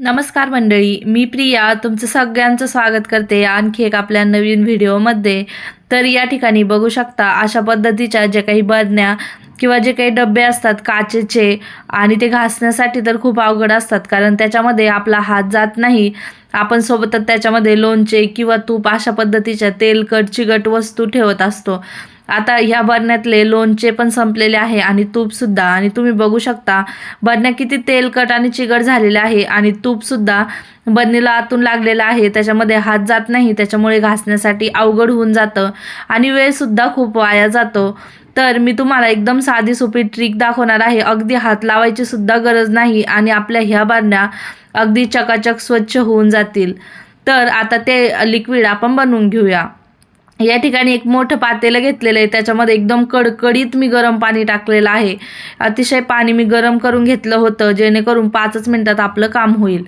नमस्कार मंडळी मी प्रिया तुमचं सगळ्यांचं स्वागत करते आणखी एक आपल्या नवीन व्हिडिओमध्ये. तर या ठिकाणी बघू शकता अशा पद्धतीच्या जे काही बरण्या किंवा जे काही डबे असतात काचेचे आणि ते घासण्यासाठी तर खूप अवघड असतात कारण त्याच्यामध्ये आपला हात जात नाही. आपण सोबतच त्याच्यामध्ये लोणचे किंवा तूप अशा पद्धतीच्या तेलकट चिकट वस्तू ठेवत असतो. आता ह्या बरण्यातले लोणचे पण संपलेले आहे आणि तूपसुद्धा आणि तुम्ही बघू शकता बरण्या किती तेलकट आणि चिकट झालेले आहे आणि तूपसुद्धा बरणीला आतून लागलेलं आहे. त्याच्यामध्ये हात जात नाही त्याच्यामुळे घासण्यासाठी अवघड होऊन जातं आणि वेळसुद्धा खूप वाया जातो. तर मी तुम्हाला एकदम साधी सोपी ट्रिक दाखवणार आहे. अगदी हात लावायची सुद्धा गरज नाही आणि आपल्या ह्या बारण्या अगदी चकाचक स्वच्छ होऊन जातील. तर आता ते लिक्विड आपण बनवून घेऊया. या ठिकाणी एक मोठं पातेलं घेतलेलं आहे. त्याच्यामध्ये एकदम कडकडीत मी गरम पाणी टाकलेलं आहे. अतिशय पाणी मी गरम करून घेतलं होतं जेणेकरून पाचच मिनटात आपलं काम होईल.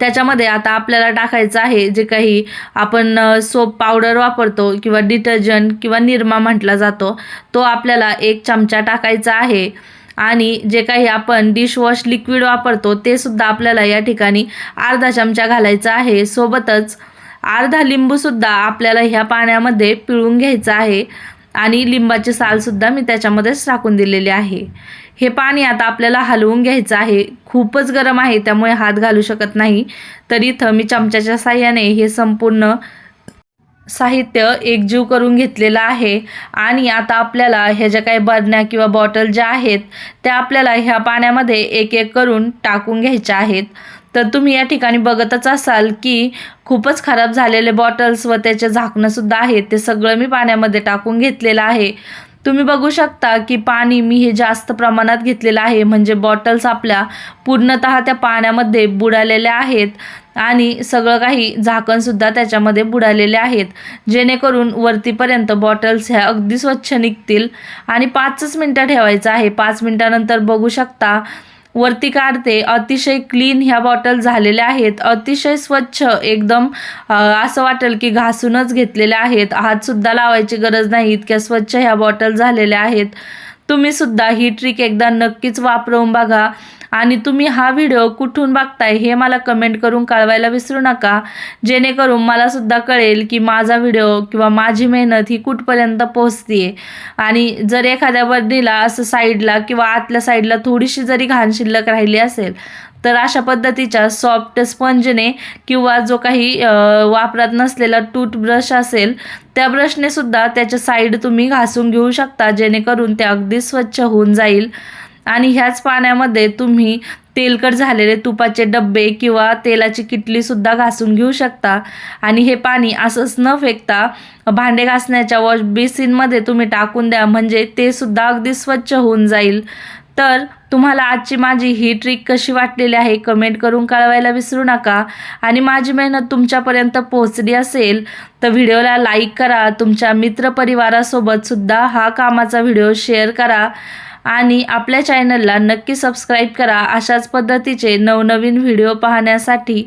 त्याच्यामध्ये आता आपल्याला टाकायचं आहे जे काही आपण सोप पावडर वापरतो किंवा डिटर्जंट किंवा निरमा म्हटला जातो तो आपल्याला एक चमचा टाकायचा आहे. आणि जे काही आपण डिशवॉश लिक्विड वापरतो ते सुद्धा आपल्याला या ठिकाणी अर्धा चमचा घालायचा आहे. सोबतच अर्धा लिंबूसुद्धा आपल्याला ह्या पाण्यामध्ये पिळून घ्यायचं आहे. आणि लिंबाची सालसुद्धा मी त्याच्यामध्येच टाकून दिलेली आहे. हे पाणी आता आपल्याला हलवून घ्यायचं आहे. खूपच गरम आहे त्यामुळे हात घालू शकत नाही. तर इथं मी चमच्याच्या साह्याने हे संपूर्ण साहित्य एकजीव करून घेतलेलं आहे. आणि आता आपल्याला ह्या ज्या काही बरण्या किंवा बॉटल ज्या आहेत त्या आपल्याला ह्या पाण्यामध्ये एक एक करून टाकून घ्यायच्या आहेत. तर तुम्ही या ठिकाणी बघतच असाल की खूपच खराब झालेले बॉटल्स व त्याचे झाकणंसुद्धा आहेत. ते सगळं मी पाण्यामध्ये टाकून घेतलेलं आहे. तुम्ही बघू शकता की पाणी मी हे जास्त प्रमाणात घेतलेलं आहे. म्हणजे बॉटल्स आपल्या पूर्णतः त्या पाण्यामध्ये बुडालेल्या आहेत आणि सगळं काही झाकणसुद्धा त्याच्यामध्ये बुडालेले आहेत. जेणेकरून वरतीपर्यंत बॉटल्स ह्या अगदी स्वच्छ निघतील. आणि पाचच मिनटं ठेवायचं आहे. पाच मिनटानंतर बघू शकता वरती काढते. अतिशय क्लीन ह्या बॉटल झालेल्या आहेत. अतिशय स्वच्छ एकदम असं वाटेल की घासूनच घेतलेल्या आहेत. हातसुद्धा लावायची गरज नाही. इतक्या स्वच्छ ह्या बॉटल झालेल्या आहेत. तुम्ही सुद्धा ही ट्रिक एकदा नक्कीच वापरून बघा. आणि तुम्ही हा व्हिडिओ कुठून बघताय हे मला कमेंट करून कळवायला विसरू नका. जेणेकरून मला सुद्धा कळेल की माझा व्हिडिओ किंवा माझी मेहनत ही कुठपर्यंत पोहोचते आणि जर एखाद्या बदलीला असं साईडला किंवा आतल्या साईडला थोडीशी जरी घाण शिल्लक राहिली असेल तर अशा पद्धतीच्या सॉफ्ट स्पंजने किंवा जो काही वापरात नसलेला टूथब्रश असेल त्या ब्रशने सुद्धा त्याच्या साईड तुम्ही घासून घेऊ शकता जेणेकरून ते अगदी स्वच्छ होऊन जाईल. आणि ह्याच पाण्यामध्ये तुम्ही तेलकट झालेले तुपाचे डब्बे किंवा तेलाची किटलीसुद्धा घासून घेऊ शकता. आणि हे पाणी असंच न फेकता भांडे घासण्याच्या वॉश बेसिनमध्ये तुम्ही टाकून द्या. म्हणजे ते सुद्धा अगदी स्वच्छ होऊन जाईल. तर तुम्हाला आजची माझी ही ट्रिक कशी वाटलेली आहे कमेंट करून कळवायला विसरू नका. आणि माझी मेहनत तुमच्यापर्यंत पोहोचली असेल तर व्हिडिओला लाईक करा. तुमच्या मित्रपरिवारासोबतसुद्धा हा कामाचा व्हिडिओ शेअर करा. आणि आपल्या चॅनलला नक्की सबस्क्राईब करा अशाच पद्धतीचे नवनवीन व्हिडिओ पाहण्यासाठी.